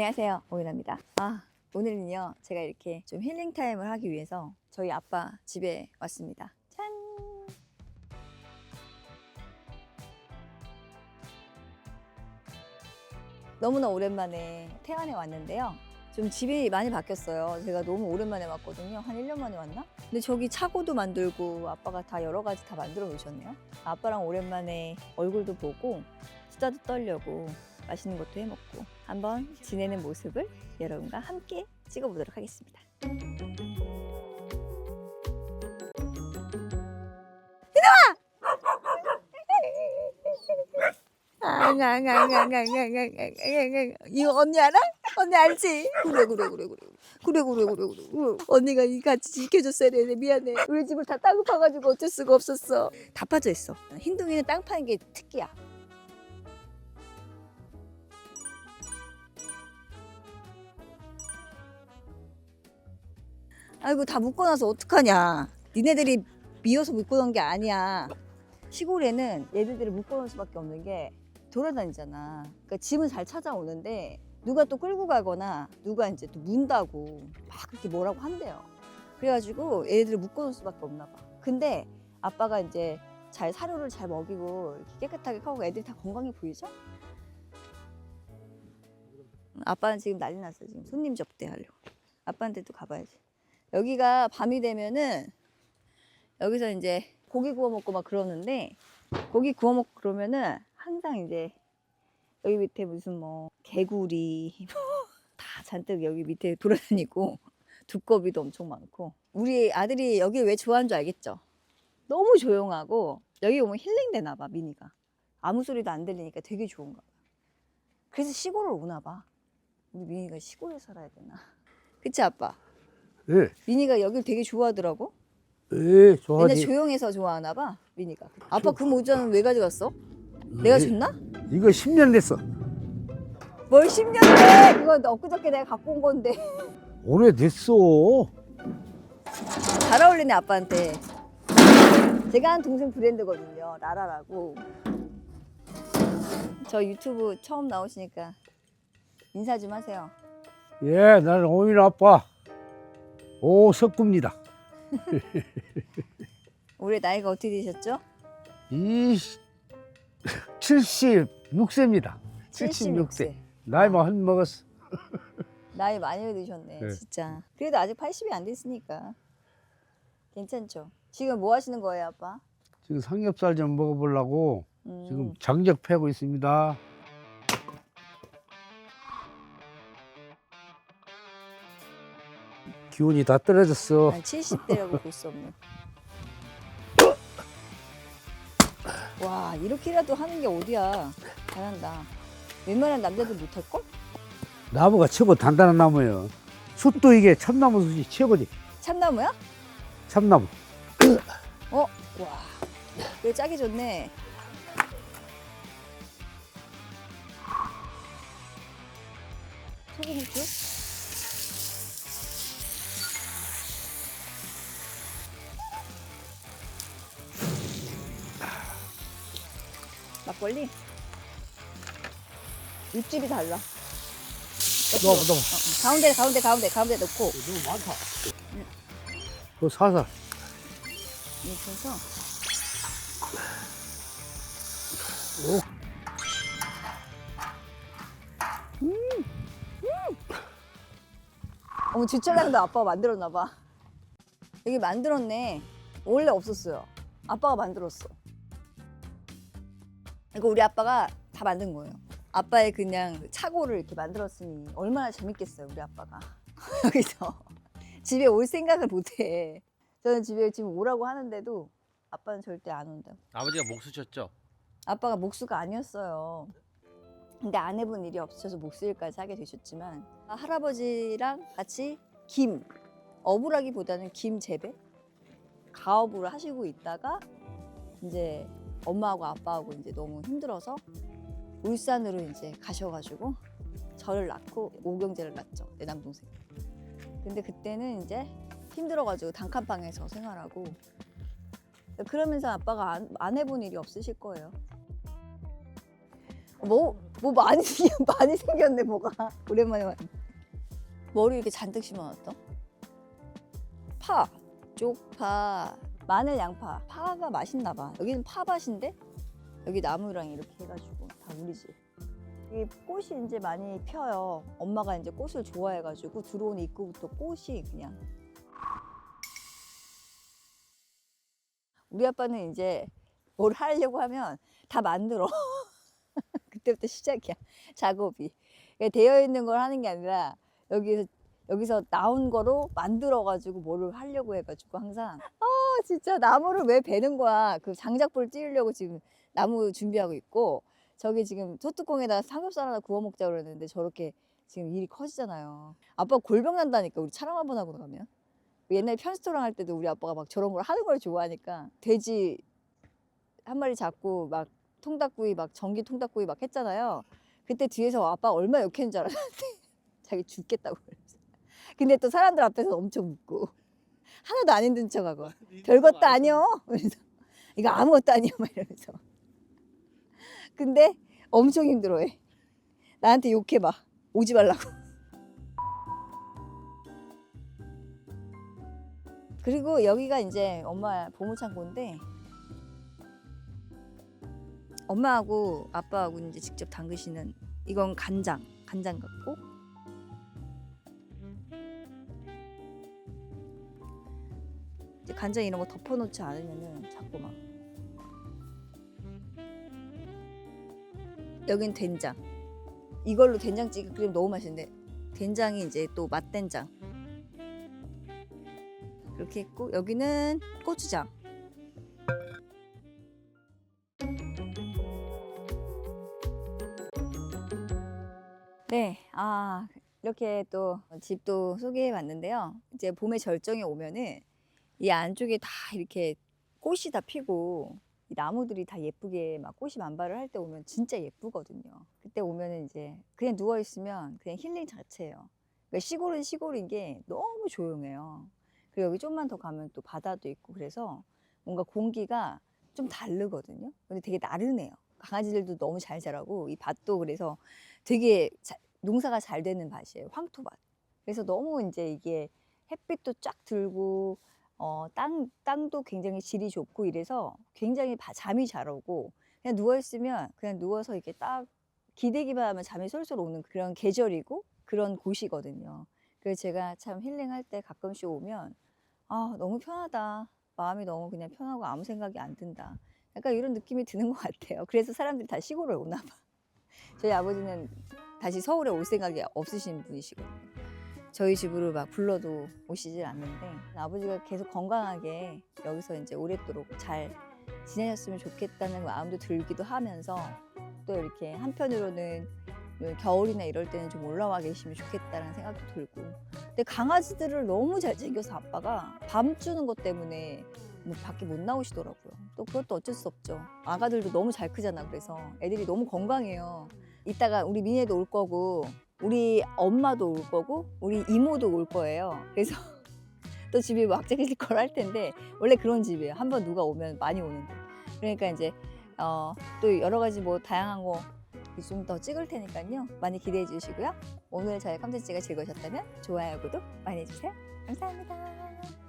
안녕하세요. 오윤아입니다. 아, 오늘은요. 제가 이렇게 좀 힐링 타임을 하기 위해서 저희 아빠 집에 왔습니다. 짠! 너무나 오랜만에 태안에 왔는데요. 좀 집이 많이 바뀌었어요. 제가 너무 오랜만에 왔거든요. 한 1년 만에 왔나? 근데 저기 차고도 만들고 아빠가 다 여러 가지 다 만들어 놓으셨네요. 아빠랑 오랜만에 얼굴도 보고 수다도 떨려고 맛있는 것도 해 먹고 한번 지내는 모습을 여러분과 함께 찍어보도록 하겠습니다. 이거 언니 알아? 언니 알지? 그래 그래 그래 그래. 그래 그래 그래 그래 언니가 이 같이 지켜줬어야 되는데 미안해. 우리 집을 다땅 파가지고 어쩔 수가 없었어. 다 빠져 있어. 흰둥이는 땅 파는 게 특기야 아이고 다 묶어놔서 어떡하냐. 니네들이 미워서 묶어놓은 게 아니야. 시골에는 얘들들을 묶어놓을 수밖에 없는 게 돌아다니잖아. 그러니까 짐은 잘 찾아오는데 누가 또 끌고 가거나 누가 이제 또 문다고 막 그렇게 뭐라고 한대요. 그래가지고 얘들을 묶어놓을 수밖에 없나 봐. 근데 아빠가 이제 잘 사료를 잘 먹이고 이렇게 깨끗하게 하고 애들이 다 건강해 보이죠? 아빠는 지금 난리 났어 지금. 손님 접대하려고. 아빠한테도 가봐야지 여기가 밤이 되면은 여기서 이제 고기 구워 먹고 막 그러는데 고기 구워 먹고 그러면은 항상 이제 여기 밑에 무슨 뭐 개구리 다 잔뜩 여기 밑에 돌아다니고 두꺼비도 엄청 많고. 우리 아들이 여기 왜 좋아하는 줄 알겠죠? 너무 조용하고 여기 오면 힐링되나 봐 미니가. 아무 소리도 안 들리니까 되게 좋은가 봐 그래서 시골을 오나 봐. 우리 미니가 시골에 살아야 되나. 그치 아빠? 예, 미니가 여길 되게 좋아하더라고 예, 맨날 좋아하지. 조용해서 좋아하나 봐 미니가 아빠 그 모자는 왜 가져갔어? 내가 예, 줬나? 이거 10년 됐어. 뭘 10년 돼 그거 엊그저께 내가 갖고 온 건데 오래됐어. 잘 어울리네 아빠한테 제가 한 동생 브랜드거든요 라라라고 저 유튜브 처음 나오시니까 인사 좀 하세요 예, 나는 오민 아빠 오석구입니다. 올해 나이가 어떻게 되셨죠? 이 76세입니다. 76세. 나이만 한 먹었어. 나이 많이 드셨네 네. 진짜 그래도 아직 80이 안 됐으니까 괜찮죠 지금 뭐 하시는 거예요 아빠? 지금 삼겹살 좀 먹어보려고 음, 지금 장작 패고 있습니다. 기운이 다 떨어졌어. 70대라고 볼 수 없네 와 이렇게라도 하는 게 어디야 잘한다 웬만한 남자들 못할걸? 나무가 최고 단단한 나무예요. 숯도 이게 참나무 숯이 최고지. 참나무야? 참나무. 어? 와 이거 짜기 좋네 소금 후추? 막걸리? 육즙이 달라 너무 너무 어, 어. 가운데 가운데 가운데 가운데 넣고 너무 많다. 그 살살. 이렇게 해서 오. 어머 주차장도 아빠가 만들었나 봐. 여기 만들었네. 원래 없었어요. 아빠가 만들었어. 이거 우리 아빠가 다 만든 거예요. 아빠의 그냥 차고를 이렇게 만들었으니 얼마나 재밌겠어요, 우리 아빠가. 여기서 집에 올 생각을 못 해. 저는 집에 지금 오라고 하는데도 아빠는 절대 안 온다. 아버지가 목수셨죠? 아빠가 목수가 아니었어요. 근데 안 해본 일이 없어서 목수일까지 하게 되셨지만 할아버지랑 같이 김 어부라기보다는 김 재배 가업을 하시고 있다가 이제 엄마하고 아빠하고 이제 너무 힘들어서 울산으로 이제 가셔가지고 저를 낳고 오경재를 낳죠 내 남동생. 근데 그때는 이제 힘들어가지고 단칸방에서 생활하고 그러면서 아빠가 안, 안 해본 일이 없으실 거예요. 뭐, 뭐 많이, 많이 생겼네, 뭐가. 오랜만에 왔네. 머리 이렇게 잔뜩 심어놨다. 파, 쪽파, 마늘, 양파. 파가 맛있나 봐. 여기는 파밭인데 여기 나무랑 이렇게 해가지고 다 우리 집. 이 꽃이 이제 많이 펴요. 엄마가 이제 꽃을 좋아해가지고 들어오는 입구부터 꽃이 그냥. 우리 아빠는 이제 뭘 하려고 하면 다 만들어. 그때부터 시작이야. 작업이. 그러니까 되어 있는 걸 하는 게 아니라 여기서 여기서 나온 거로 만들어 가지고 뭐를 하려고 해 가지고 항상 아 진짜 나무를 왜 베는 거야. 그 장작불 찌우려고 지금 나무 준비하고 있고 저기 지금 소뚜껑에다가 삼겹살 하나 구워 먹자 그러는데 저렇게 지금 일이 커지잖아요. 아빠 골병 난다니까 우리 촬영 한 번 하고 나가면. 옛날에 편스토랑 할 때도 우리 아빠가 막 저런 걸 하는 걸 좋아하니까 돼지 한 마리 잡고 막 통닭구이 막 전기 통닭구이 막 했잖아요. 그때 뒤에서 아빠 얼마 욕했는 줄 알았는데 자기 죽겠다고 그랬어. 근데 또 사람들 앞에서 엄청 웃고 하나도 안 힘든 척하고 별것도 아니요. 그래서 이거 아무것도 아니요 막 이러면서. 근데 엄청 힘들어해. 나한테 욕해 봐. 오지 말라고. 그리고 여기가 이제 엄마 보물창고인데 엄마하고 아빠하고 이제 직접 담그시는 이건 간장, 간장 같고 간장 이런 거 덮어놓지 않으면은 자꾸 막. 여긴 된장. 이걸로 된장찌개 끓이면 너무 맛있는데 된장이 이제 또 맛된장. 이렇게 했고 여기는 고추장. 네, 아 이렇게 또 집도 소개해 봤는데요. 이제 봄의 절정에 오면은 이 안쪽에 다 이렇게 꽃이 다 피고 이 나무들이 다 예쁘게 막 꽃이 만발을 할 때 오면 진짜 예쁘거든요. 그때 오면은 이제 그냥 누워 있으면 그냥 힐링 자체예요. 그러니까 시골은 시골인 게 너무 조용해요. 그리고 여기 좀만 더 가면 또 바다도 있고 그래서 뭔가 공기가 좀 다르거든요. 근데 되게 나른해요. 강아지들도 너무 잘 자라고 이 밭도 그래서 되게 자- 농사가 잘 되는 밭이에요. 황토밭. 그래서 너무 이제 이게 햇빛도 쫙 들고 어, 땅, 땅도 굉장히 질이 좋고 이래서 굉장히 바- 잠이 잘 오고 그냥 누워 있으면 그냥 누워서 이렇게 딱 기대기만 하면 잠이 솔솔 오는 그런 계절이고 그런 곳이거든요. 그래서 제가 참 힐링할 때 가끔씩 오면 아 너무 편하다. 마음이 너무 그냥 편하고 아무 생각이 안 든다. 약간 이런 느낌이 드는 것 같아요. 그래서 사람들이 다 시골에 오나 봐. 저희 아버지는 다시 서울에 올 생각이 없으신 분이시거든요. 저희 집으로 막 불러도 오시질 않는데 아버지가 계속 건강하게 여기서 이제 오랫도록 잘 지내셨으면 좋겠다는 마음도 들기도 하면서 또 이렇게 한편으로는 겨울이나 이럴 때는 좀 올라와 계시면 좋겠다는 생각도 들고. 근데 강아지들을 너무 잘 챙겨서 아빠가 밤 주는 것 때문에 뭐 밖에 못 나오시더라고요. 또 그것도 어쩔 수 없죠. 아가들도 너무 잘 크잖아. 그래서 애들이 너무 건강해요. 이따가 우리 미애도 올 거고 우리 엄마도 올 거고 우리 이모도 올 거예요. 그래서 또 집이 막장질 걸할 텐데 원래 그런 집이에요. 한번 누가 오면 많이 오는데. 그러니까 이제 어, 또 여러 가지 뭐 다양한 거 좀 더 찍을 테니까요. 많이 기대해 주시고요. 오늘 저희 컨텐츠가 즐거우셨다면 좋아요, 구독 많이 해주세요. 감사합니다.